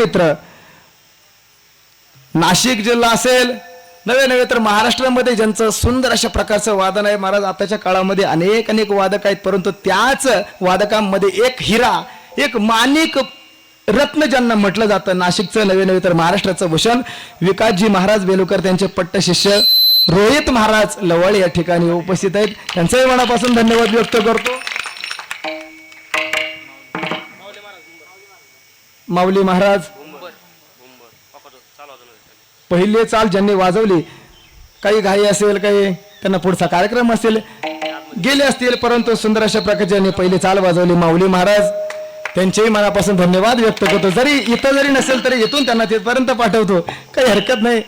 मित्र. नाशिक जिल्हा असेल नव्हे नव्हे तर महाराष्ट्रामध्ये ज्यांचं सुंदर अशा प्रकारचं वादन आहे महाराज आताच्या काळामध्ये अनेक अनेक वादक आहेत परंतु त्याच वादकांमध्ये एक हिरा एक मानिक रत्न ज्यांना म्हटलं जातं नाशिकचं नवे नवे तर महाराष्ट्राचं भूषण विकासजी महाराज बेलुकर त्यांचे पट्ट शिष्य रोहित महाराज लवळ या ठिकाणी उपस्थित आहेत. त्यांचंही मनापासून धन्यवाद व्यक्त करतो. माऊली महाराज. पहिले चाल ज्यांनी वाजवली काही घाई असेल काही त्यांना पुढचा कार्यक्रम असेल. गेले असतील परंतु सुंदर अशा प्रकारचे ज्यांनी पहिले चाल वाजवली माऊली महाराज त्यांचेही मनापासून धन्यवाद व्यक्त करतो. जरी इथं जरी नसेल तरी इथून त्यांना तिथपर्यंत पाठवतो. काही हरकत नाही.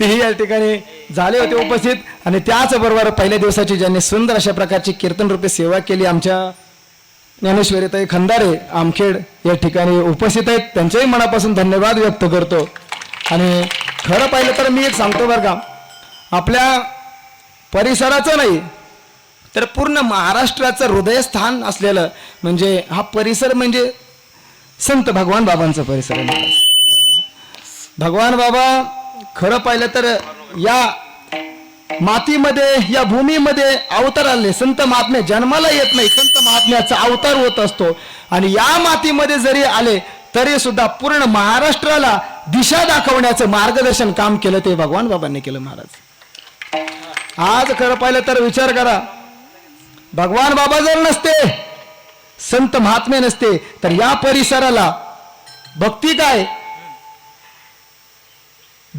तेही या ठिकाणी झाले होते उपस्थित. आणि त्याचबरोबर पहिल्या दिवसाची ज्यांनी सुंदर अशा प्रकारची कीर्तन रूपे सेवा केली आमच्या ज्ञानेश्वरीताई खंदारे आमखेड या ठिकाणी उपस्थित आहेत. त्यांच्याही मनापासून धन्यवाद व्यक्त करतो. आणि खरं पाहिलं तर मी एक सांगतो बरं का आपल्या परिसराचं नाही तर पूर्ण महाराष्ट्राचं हृदयस्थान असलेलं म्हणजे हा परिसर म्हणजे संत भगवान बाबांचा परिसर आहे. भगवान बाबा खरं पाहिलं तर या मातीमध्ये या भूमीमध्ये अवतार आले. संत महात्मे जन्माला येत नाही. संत महात्म्याचा अवतार होत असतो. आणि या मातीमध्ये जरी आले तरी सुद्धा पूर्ण महाराष्ट्राला दिशा दाखवण्याचं मार्गदर्शन काम केलं ते भगवान बाबांनी केलं महाराज. आज खरं पाहिलं तर विचार करा. भगवान बाबा जर नसते संत महात्मे नसते तर या परिसराला भक्ती काय?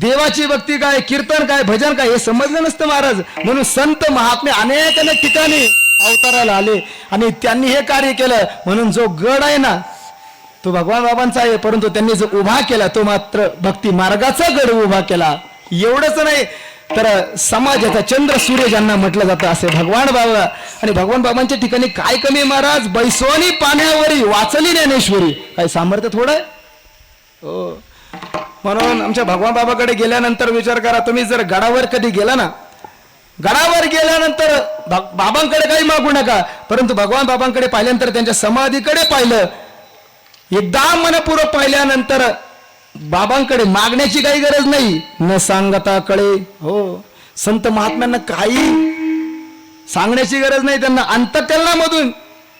देवाची भक्ती काय कीर्तन काय भजन काय हे समजलं नसतं महाराज. म्हणून संत महात्मे अनेक अनेक ठिकाणी अवताराला आले आणि त्यांनी हे कार्य केलं. म्हणून जो गड आहे ना तो भगवान बाबांचा आहे परंतु त्यांनी जो उभा केला तो मात्र भक्ती मार्गाचा गड उभा केला. एवढंच नाही तर समाजाचा चंद्र सूर्य ज्यांना म्हटलं जातं असे भगवान बाबा आणि भगवान बाबांच्या ठिकाणी काय कमी महाराज? बैसोनी पाण्यावरी वाचली ज्ञानेश्वरी. काय सामर्थ्य थोडं आहे? हो. म्हणून आमच्या भगवान बाबाकडे गेल्यानंतर विचार करा तुम्ही जर गडावर कधी गेला ना गडावर गेल्यानंतर बाबांकडे काही मागू नका परंतु भगवान बाबांकडे पाहिल्यानंतर त्यांच्या समाधीकडे पाहिलं. एकदा मनपूर्वक पाहिल्यानंतर बाबांकडे मागण्याची काही गरज नाही. न सांगता कळे. हो संत महात्म्यांना काही सांगण्याची गरज नाही त्यांना अंतकरणामधून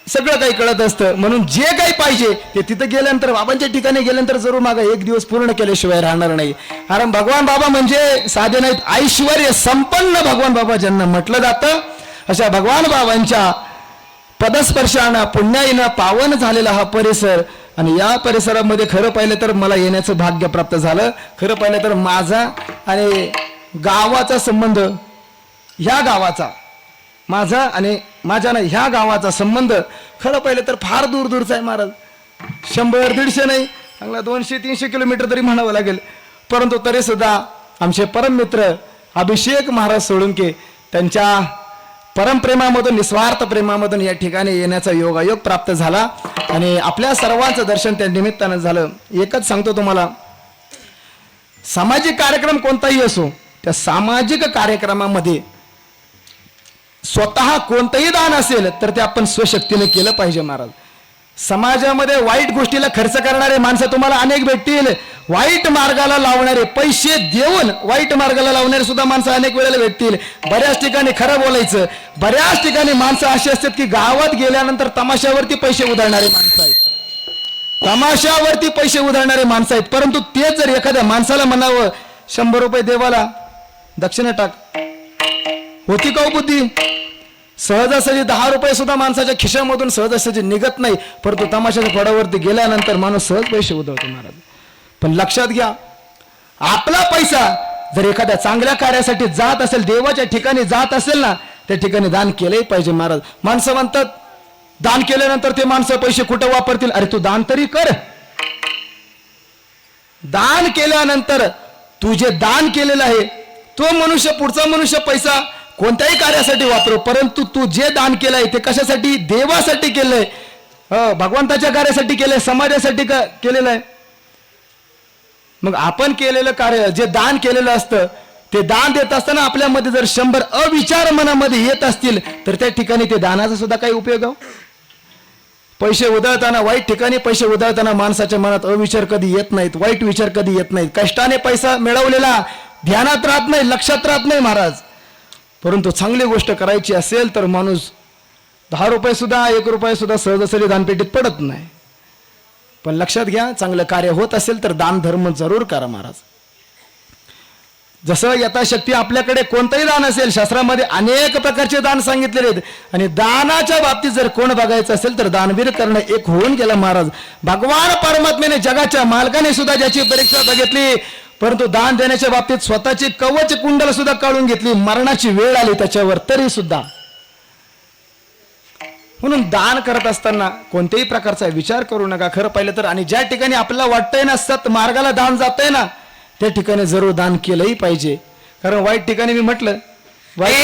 सगळं काही कळत असतं. म्हणून जे काही पाहिजे ते तिथं गेल्यानंतर बाबांच्या ठिकाणी गेल्यानंतर जरूर मागा एक दिवस पूर्ण केल्याशिवाय राहणार नाही. कारण भगवान बाबा म्हणजे साधे नाहीत ऐश्वर संपन्न भगवान बाबा ज्यांना म्हटलं जातं. अशा भगवान बाबांच्या पदस्पर्शानं पुण्याईनं पावन झालेला हा परिसर आणि या परिसरामध्ये खरं पाहिलं तर मला येण्याचं भाग्य प्राप्त झालं. खरं पाहिलं तर माझा आणि गावाचा संबंध ह्या गावाचा माझा आणि माझ्या ना ह्या गावाचा संबंध खरं पाहिलं तर फार दूर दूरचा आहे महाराज. शंभर दीडशे नाही चांगला दोनशे तीनशे किलोमीटर तरी म्हणावं लागेल. परंतु तरी सुद्धा आमचे परममित्र अभिषेक महाराज सोळुंके त्यांच्या परमप्रेमामधून निस्वार्थ प्रेमामधून या ठिकाणी येण्याचा योगायोग प्राप्त झाला. आणि आपल्या सर्वांचं दर्शन त्या निमित्तानं झालं. एकच सांगतो तुम्हाला. सामाजिक कार्यक्रम कोणताही असो त्या सामाजिक कार्यक्रमामध्ये स्वतः कोणतंही दान असेल तर ते आपण स्वशक्तीने केलं पाहिजे महाराज. समाजामध्ये वाईट गोष्टीला खर्च करणारे माणसं तुम्हाला अनेक भेटतील. वाईट मार्गाला लावणारे पैसे देऊन वाईट मार्गाला लावणारे सुद्धा माणसं अनेक वेळेला भेटतील. बऱ्याच ठिकाणी खरं बोलायचं बऱ्याच ठिकाणी माणसं अशी असतात की गावात गेल्यानंतर तमाशावरती पैसे उधळणारे माणसं आहेत. तमाशावरती पैसे उधळणारे माणसं आहेत. परंतु तेच जर एखाद्या माणसाला म्हणावं शंभर रुपये देवाला दक्षिणा टाक. होती का हो बुद्धी? सहजासहजी दहा रुपये सुद्धा माणसाच्या खिशामधून सहजासहजी निघत नाही परंतु तमाशाच्या फडावरती गेल्यानंतर माणूस सहज पैसे उधळतो महाराज. पण लक्षात घ्या आपला पैसा जर एखाद्या चांगल्या कार्यासाठी जात असेल देवाच्या ठिकाणी जात असेल ना त्या ठिकाणी दान केलंही पाहिजे महाराज. माणसं म्हणतात दान केल्यानंतर ते माणसं पैसे कुठं वापरतील? अरे तू दान तरी कर. दान केल्यानंतर तू जे दान केलेलं आहे तो मनुष्य पुढचा मनुष्य पैसा कोणत्याही कार्यासाठी वापरो परंतु तू जे दान केलंय ते कशासाठी? देवासाठी केलंय. हो, भगवंताच्या कार्यासाठी केलंय समाजासाठी का केलेलं आहे. मग आपण केलेलं कार्य जे दान केलेलं असतं ते दान देत असताना आपल्यामध्ये जर शंभर अविचार मनामध्ये येत असतील तर त्या ठिकाणी ते दानाचा सुद्धा काही उपयोग आहे पैसे उधळताना वाईट ठिकाणी पैसे उधळताना माणसाच्या मनात अविचार कधी येत नाहीत वाईट विचार कधी येत नाहीत. कष्टाने पैसा मिळवलेला ध्यानात राहत नाही लक्षात राहत नाही महाराज. परंतु चांगली गोष्ट करायची असेल तर माणूस दहा रुपये सुद्धा एक रुपये सुद्धा दानपेटीत पडत नाही. पण लक्षात घ्या चांगलं कार्य होत असेल तर दान धर्म जरूर करा महाराज. जसं यथाशक्ती आपल्याकडे कोणतंही दान असेल शास्त्रामध्ये अनेक प्रकारचे दान सांगितलेले आहेत. आणि दानाच्या बाबतीत जर कोण बघायचं असेल तर दानवीर करणं एक होऊन गेलं महाराज. भगवान परमात्म्याने जगाच्या मालकाने सुद्धा ज्याची परीक्षा बघितली परंतु दान देण्याच्या बाबतीत स्वतःची कवच कुंडल सुद्धा काढून घेतली. मरणाची वेळ आली त्याच्यावर तरी सुद्धा. म्हणून दान करत असताना कोणत्याही प्रकारचा विचार करू नका. खरं पाहिलं तर आणि ज्या ठिकाणी आपल्याला वाटतंय ना सत मार्गाला दान जातंय ना त्या ठिकाणी जरूर दान केलंही पाहिजे. कारण वाईट ठिकाणी मी म्हटलं वाईट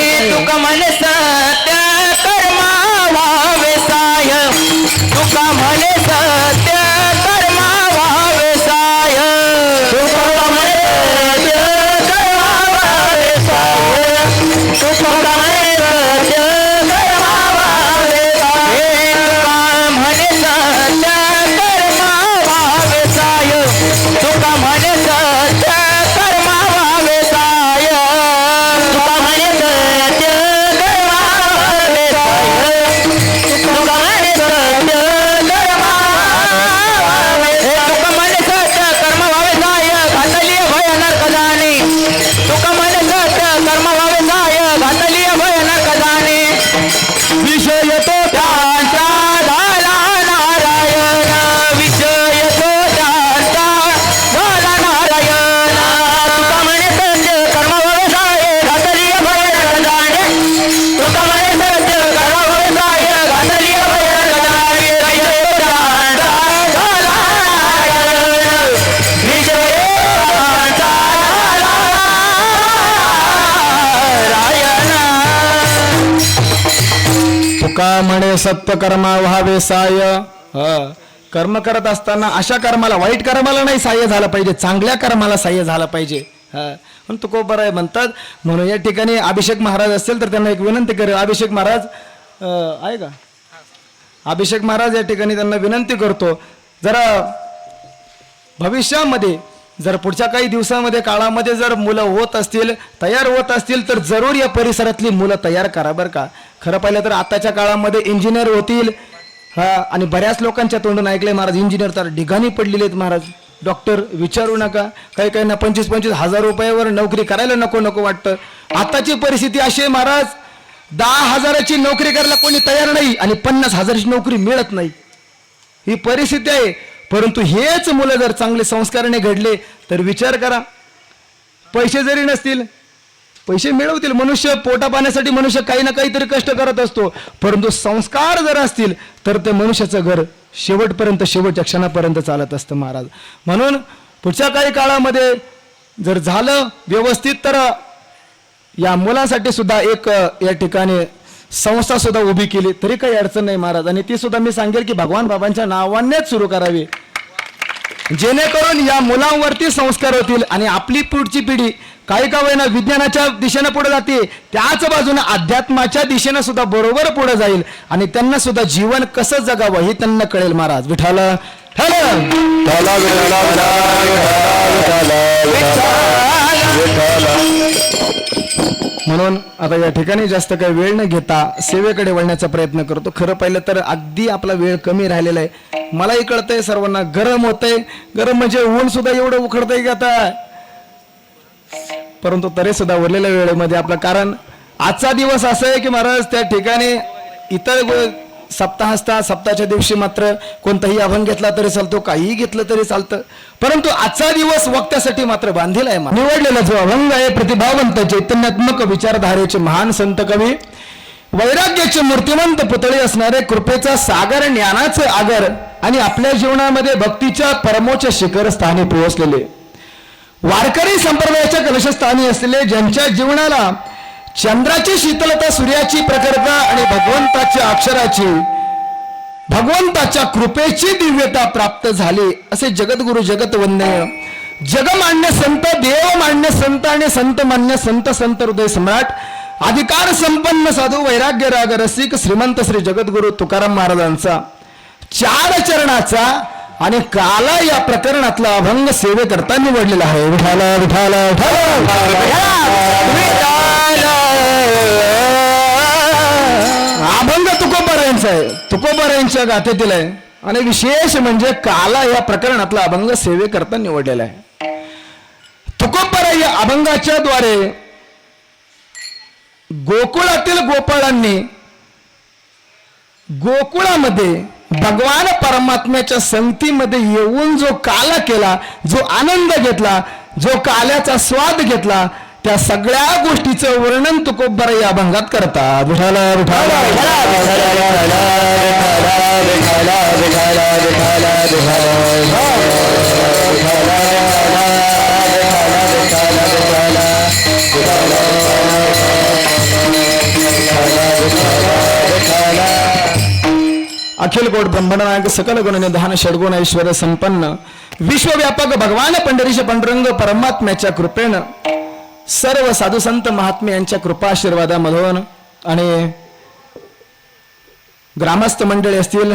तुका म्हणे सत्य कर्मा व्हावे साय. कर्म करत असताना अशा कर्माला वाईट कर्माला नाही साह्य झालं पाहिजे चांगल्या कर्माला साह्य झालं पाहिजे. हा. तू कोपर आहे म्हणतात म्हणून या ठिकाणी अभिषेक महाराज असतील तर त्यांना एक विनंती करेल. अभिषेक महाराज आहे का? अभिषेक महाराज या ठिकाणी त्यांना विनंती करतो. जरा भविष्यामध्ये जर पुढच्या काही दिवसामध्ये काळामध्ये जर मुलं होत असतील तयार होत असतील तर जरूर या परिसरातली मुलं तयार करा बरं का. खरं पाहिलं तर आताच्या काळामध्ये इंजिनियर होतील. हा आणि बऱ्याच लोकांच्या तोंडून ऐकले महाराज इंजिनियर तर ढिगाणी पडलेले आहेत महाराज. डॉक्टर विचारू नका. काही काही ना पंचवीस पंचवीस हजार रुपयावर नोकरी करायला नको नको वाटतं. आताची परिस्थिती अशी आहे महाराज दहा हजाराची नोकरी करायला कोणी तयार नाही आणि पन्नास हजाराची नोकरी मिळत नाही. ही परिस्थिती आहे. परंतु हेच मुलं जर चांगले संस्काराने घडले तर विचार करा. पैसे जरी नसतील पैसे मिळवतील. मनुष्य पोटा पाण्यासाठी मनुष्य काही ना काहीतरी कष्ट करत असतो. परंतु संस्कार जर असतील तर ते मनुष्याचं घर शेवटपर्यंत शेवटच्या क्षणापर्यंत चालत असतं महाराज. म्हणून पुढच्या काही काळामध्ये जर झालं व्यवस्थित तर या मुलांसाठी सुद्धा एक या ठिकाणी संस्था सुद्धा उभी केली. तरी काही अडचण नाही महाराज. आणि ती सुद्धा मी सांगेल की भगवान बाबांच्या नावानेच सुरू करावी. जेणेकरून या मुलांवरती संस्कार होतील आणि आपली पुढची पिढी काही का वेळेला विज्ञानाच्या दिशेनं पुढे जाते. त्याच बाजूने अध्यात्माच्या दिशेनं सुद्धा बरोबर पुढे जाईल आणि त्यांना सुद्धा जीवन कसं जगावं हे त्यांना कळेल महाराज. विठाल. म्हणून आता या ठिकाणी जास्त काही वेळ न घेता सेवेकडे वळण्याचा प्रयत्न करतो. खरं पाहिलं तर अगदी आपला वेळ कमी राहिलेला आहे. मलाही कळतंय सर्वांना गरम होतंय. गरम म्हणजे ऊन सुद्धा एवढं उखडतंय की आता. परंतु तरी सुद्धा उरलेल्या वेळेमध्ये आपलं कारण आजचा दिवस असा आहे की महाराज त्या ठिकाणी इतर सप्ताह असता सप्ताहाच्या दिवशी मात्र कोणताही अभंग घेतला तरी चालतो काहीही घेतलं तरी चालतं. परंतु आजचा दिवस वक्त्यासाठी मात्र बांधील आहे निवडलेला जो अभंग आहे प्रतिभावंत चैतन्यात्मक विचारधारेचे महान संत कवी वैराग्याचे मूर्तिमंत पुतळे असणारे कृपेचा सागर ज्ञानाचे आगर आणि आपल्या जीवनामध्ये भक्तीच्या परमोच्च शिखर स्थानी पोहोचलेले. वारकरी संप्रदायाच्या कलशस्थानी असलेले ज्यांच्या जीवनाला चंद्राची शीतलता सूर्याची प्रखरता आणि भगवंताच्या अक्षराची भगवंताच्या कृपेची दिव्यता प्राप्त झाली. असे जगद्गुरु जगतवंदनीय जगमान्य संत देव मान्य संत आणि संत मान्य संत संत हृदय सम्राट अधिकार संपन्न साधू वैराग्य राग रसिक श्रीमंत श्री जगद्गुरु तुकाराम महाराजांचा चार चरणाचा आणि काला या प्रकरणातला अभंग सेवेकरता निवडलेला आहे. विठाला विठाला अभंग तुकोबारायांचा आहे. तुकोबारायांच्या गाथेतील आहे. आणि विशेष म्हणजे काला या प्रकरणातला अभंग सेवेकरता निवडलेला आहे. तुकोबारा या अभंगाच्या द्वारे गोकुळातील गोपाळांनी गोकुळामध्ये भगवान परमात्म्याच्या संगतीमध्ये येऊन जो काला केला जो आनंद घेतला जो काल्याचा स्वाद घेतला त्या सगळ्या गोष्टीचं वर्णन तुकोबर या अभंगात करतात विठाला विठाला अखिल कोट ब्रह्मणायक सकल गुण निधान षडगुण ऐश्वर संपन्न विश्वव्यापक भगवान पंढरीश पांडुरंग परमात्म्याच्या कृपेनं सर्व साधुसंत महात्मे यांच्या कृपाशीर्वादामधून आणि ग्रामस्थ मंडळी असतील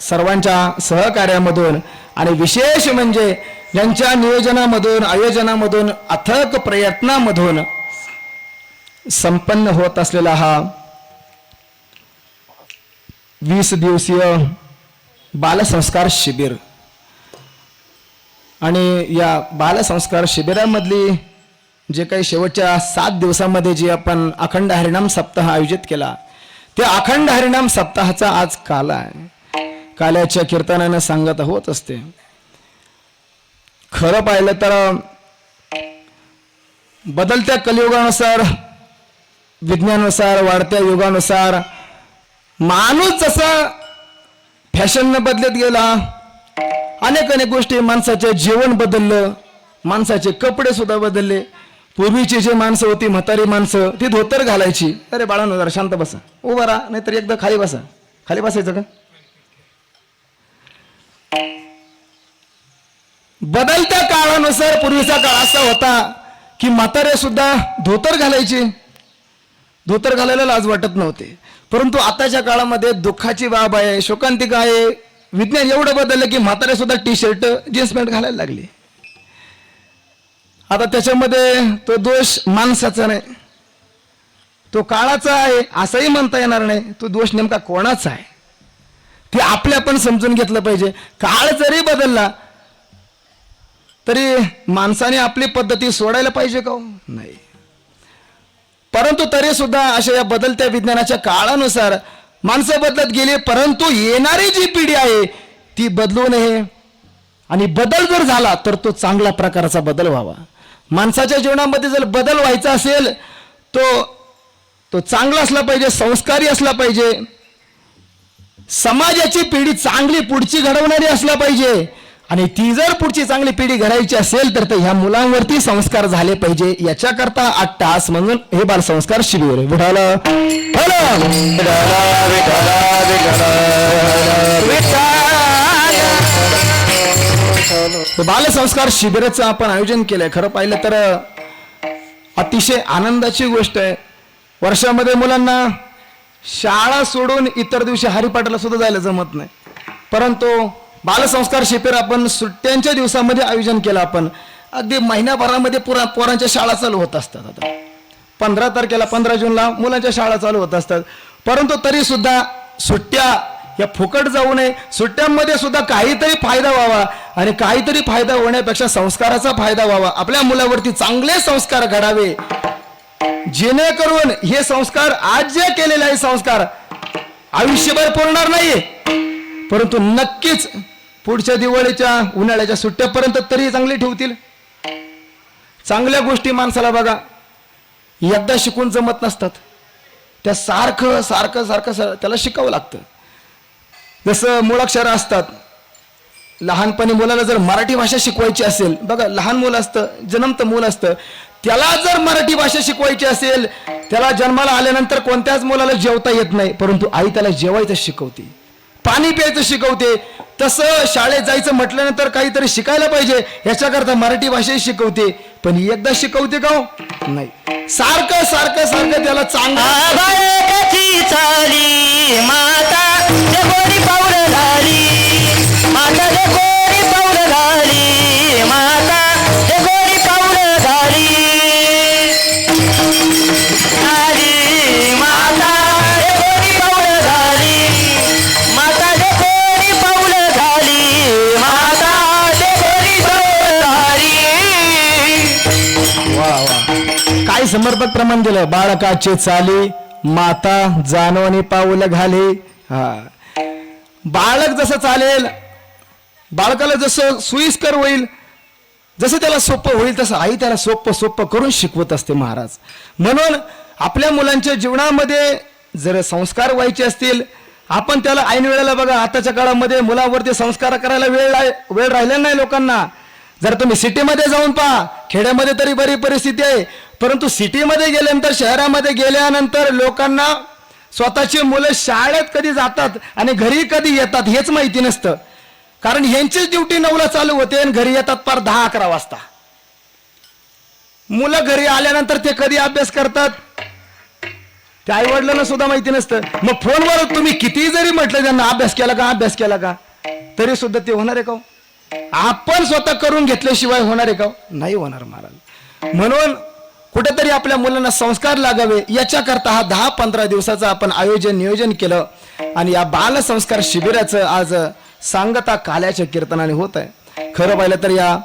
सर्वांच्या सहकार्यामधून आणि विशेष म्हणजे यांच्या नियोजनामधून आयोजनामधून अथक प्रयत्नामधून संपन्न होत असलेला हा वीस दिवसीय बालसंस्कार शिबिर. आणि या बालसंस्कार शिबिरामधली जे काही शेवटच्या सात दिवसामध्ये जे आपण अखंड हरिणाम सप्ताह आयोजित केला त्या अखंड हरिणाम सप्ताहाचा आज काला आहे. काल्याच्या कीर्तनानं सांगत होत असते. खरं पाहिलं तर बदलत्या कलियुगानुसार विज्ञानानुसार वाढत्या युगानुसार माणूस जसा फॅशननं बदलत गेला अनेक अनेक गोष्टी माणसाचे जीवन बदललं माणसाचे कपडे सुद्धा बदलले पूर्वीची जी माणसं होती म्हातारी माणसं ती धोतर घालायची. अरे बाळांनो जरा शांत बसा. उभा राहा नाहीतर एकदा खाली बसा. खाली बसायचं का? बदलत्या काळानुसार पूर्वीचा काळ असा होता की म्हातारे सुद्धा धोतर घालायचे. धोतर घालायला लाज वाटत नव्हते. परंतु आताच्या काळामध्ये दुःखाची बाब आहे शोकांतिका आहे. विज्ञान एवढं बदललं की म्हातारे सुद्धा टी शर्ट जीन्स पॅन्ट घालायला लागले. आता त्याच्यामध्ये तो दोष माणसाचा नाही. तो काळाचा आहे असंही म्हणता येणार नाही. तो दोष नेमका कोणाचा आहे? ते आपल्या पण समजून घेतलं पाहिजे. काळ जरी बदलला तरी माणसाने आपली पद्धती सोडायला पाहिजे का हो? नाही. परंतु तरी सुद्धा अशा या बदलत्या विज्ञानाच्या काळानुसार माणसं बदलत गेली परंतु येणारी जी पिढी आहे ती बदलू नये. आणि बदल जर झाला तर तो चांगल्या प्रकारचा बदल व्हावा. माणसाच्या जीवनामध्ये जर बदल व्हायचा असेल तो तो चांगला असला पाहिजे संस्कारी असला पाहिजे. समाजाची पिढी चांगली पुढची घडवणारी असला पाहिजे. आणि ती जर पुढची चांगली पिढी घडायची असेल तर ते ह्या मुलांवरती संस्कार झाले पाहिजे. याच्याकरता आठ तास म्हणून हे बालसंस्कार शिबिर. विठाला बालसंस्कार शिबिराचं आपण आयोजन केलंय. खरं पाहिलं तर अतिशय आनंदाची गोष्ट आहे. वर्षामध्ये मुलांना शाळा सोडून इतर दिवशी हरिपाठाला सुद्धा जायला जमत नाही. परंतु बालसंस्कार शिबिर आपण सुट्ट्यांच्या दिवसामध्ये आयोजन केलं आपण. अगदी महिन्याभरामध्ये पुरा पोरांच्या शाळा चालू होत असतात आता. पंधरा तारखेला पंधरा जूनला मुलांच्या शाळा चालू होत असतात. परंतु तरी सुद्धा सुट्ट्या या फुकट जाऊ नये. सुट्ट्यांमध्ये सुद्धा काहीतरी फायदा व्हावा. आणि काहीतरी फायदा होण्यापेक्षा संस्काराचा फायदा व्हावा. आपल्या मुलावरती चांगले संस्कार घडावे. जेणेकरून हे संस्कार आज जे केलेले आहे संस्कार आयुष्यभर पुरणार नाहीये. परंतु नक्कीच पुढच्या दिवाळीच्या उन्हाळ्याच्या सुट्ट्यापर्यंत तरी चांगले ठेवतील. चांगल्या गोष्टी माणसाला बघा. एकदा शिकून जमत नसतात. त्या सारखं सारखं सारखं सार- त्याला शिकावं लागतं. जसं मुळाक्षर असतात लहानपणी मुलाला जर मराठी भाषा शिकवायची असेल बघा लहान मुलं असतं जन्मतं मूल असतं त्याला जर मराठी भाषा शिकवायची असेल त्याला जन्माला आल्यानंतर कोणत्याच मुलाला जेवता येत नाही परंतु आई त्याला जेवायचं शिकवते पाणी प्यायचं शिकवते. तसं शाळेत जायचं म्हटल्यानंतर काहीतरी शिकायला पाहिजे याच्याकरता मराठी भाषाही शिकवते पण एकदा शिकवते का हो? नाही. सारखं सारखं सारखं त्याला चांगलं पाऊल झाली माता पाऊल झाली माता पाऊल झाली पाऊल झाली माता पाऊल झाली माता काय समर्पक प्रमाण दिलं. बाळकाचे चाली माता जानोनी पाऊल घाली. हा. बाळक जसं चालेल बाळकाला जसं सुईस्कर होईल जसं त्याला सोपं होईल तसं आई त्याला सोपं सोपं करून शिकवत असते महाराज. म्हणून आपल्या मुलांच्या जीवनामध्ये जर संस्कार व्हायचे असतील आपण त्याला ऐन वेळेला बघा आताच्या काळामध्ये मुलावरती संस्कार करायला वेळ वेळ राहिला नाही लोकांना. जर तुम्ही सिटीमध्ये जाऊन पहा खेड्यामध्ये तरी बरी परिस्थिती आहे परंतु सिटीमध्ये गेल्यानंतर शहरामध्ये गेल्यानंतर लोकांना स्वतःची मुलं शाळेत कधी जातात आणि घरी कधी येतात हेच माहिती नसतं. कारण यांचीच ड्युटी नऊला चालू होते आणि घरी येतात पार दहा अकरा वाजता. मुलं घरी आल्यानंतर ते कधी अभ्यास करतात? त्या आई वडिलांना सुद्धा माहिती नसतं. मग फोनवर तुम्ही किती जरी म्हटलं त्यांना अभ्यास केला का? अभ्यास केला का? तरी सुद्धा ते होणार आहे का हो? आपण स्वतः करून घेतल्याशिवाय होणार आहे का हो? नाही होणार महाराज. म्हणून कुठेतरी आपल्या मुलांना संस्कार लागावे याच्याकरता हा दहा पंधरा दिवसाचं आपण आयोजन नियोजन केलं. आणि या बालसंस्कार शिबिराचं आज सांगता काल्याच्या कीर्तनाने होत आहे. खरं पाहिलं तर या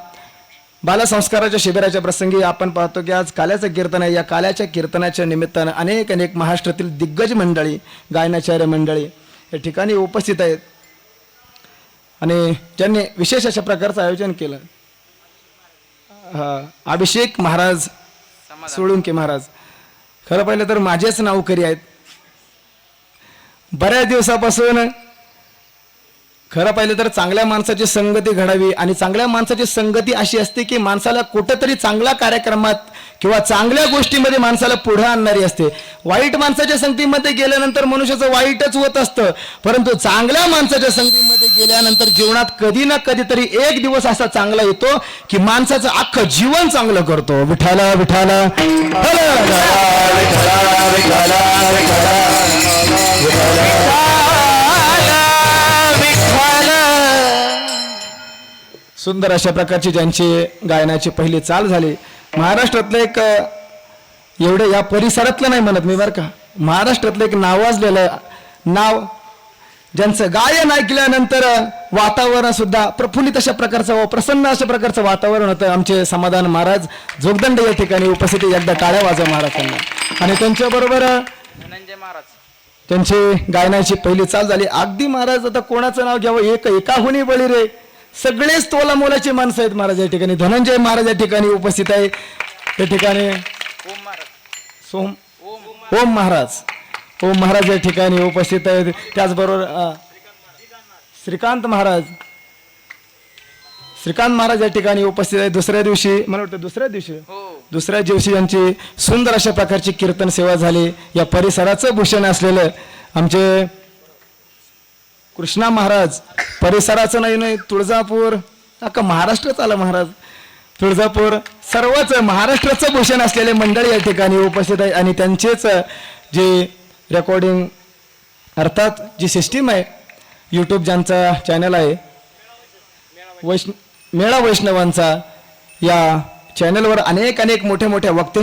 बालसंस्काराच्या शिबिराच्या प्रसंगी आपण पाहतो की आज काल्याचं कीर्तन आहे. या काल्याच्या कीर्तनाच्या निमित्तानं अनेक अनेक महाराष्ट्रातील दिग्गज मंडळी गायनाचार्य मंडळी या ठिकाणी उपस्थित आहेत. आणि ज्यांनी विशेष अशा प्रकारचं आयोजन केलं. हा, अभिषेक महाराज सोळुंके महाराज. खरं पाहिलं तर माझेच नावकरी आहेत. बऱ्याच दिवसापासून खरं पाहिलं तर चांगल्या माणसाची संगती घडावी आणि चांगल्या माणसाची संगती अशी असते की माणसाला कुठंतरी चांगल्या कार्यक्रमात किंवा चांगल्या गोष्टीमध्ये माणसाला पुढे आणणारी असते. वाईट माणसाच्या संगतीमध्ये गेल्यानंतर मनुष्याचं वाईटच होत असतं. परंतु चांगल्या माणसाच्या संगतीमध्ये गेल्यानंतर जीवनात कधी ना कधीतरी एक दिवस असा चांगला येतो की माणसाचं अख्खं जीवन चांगलं करतो. विठाला विठाला सुंदर अशा प्रकारची ज्यांची गायनाची पहिली चाल झाली महाराष्ट्रातलं एक एवढं या परिसरातलं नाही म्हणत मी बरं का. महाराष्ट्रातलं एक नावाजलेलं नाव ज्यांचं गायन ऐकल्यानंतर वातावरण सुद्धा प्रफुल्लित अशा प्रकारचं व प्रसन्न अशा प्रकारचं वातावरण होतं. आमचे समाधान महाराज जोगदंड या ठिकाणी उपस्थिती एकदा टाळ्या वाजवा महाराजांना. आणि त्यांच्याबरोबर धनंजय महाराज. त्यांची गायनाची पहिली चाल झाली. अगदी महाराज आता कोणाचं नाव घ्यावं? एक एकाहुनी बळी रे. सगळेच तोला मोलाची माणसं आहेत महाराज या ठिकाणी. धनंजय महाराज या ठिकाणी उपस्थित आहे. या ठिकाणी सोम ओम ओम महाराज. ओम महाराज या ठिकाणी उपस्थित आहेत. त्याचबरोबर श्रीकांत महाराज. श्रीकांत महाराज या ठिकाणी उपस्थित आहेत. दुसऱ्या दिवशी मला वाटतं दुसऱ्या दिवशी हो. दुसऱ्या दिवशी यांची सुंदर अशा प्रकारची कीर्तन सेवा झाली. या परिसराचं भूषण असलेलं आमचे कृष्णा महाराज परिसराचं नाही नाही तुळजापूर. अख्खा महाराष्ट्रच आलं महाराज. तुळजापूर सर्वच महाराष्ट्राचं भूषण असलेले मंडळी या ठिकाणी उपस्थित आहे आणि त्यांचेच जे रेकॉर्डिंग अर्थात जी सिस्टीम आहे यूट्यूब ज्यांचा चॅनल आहे वैष्ण मेळा वैष्णवांचा या चॅनलवर अनेक अनेक मोठ्या मोठ्या वक्ते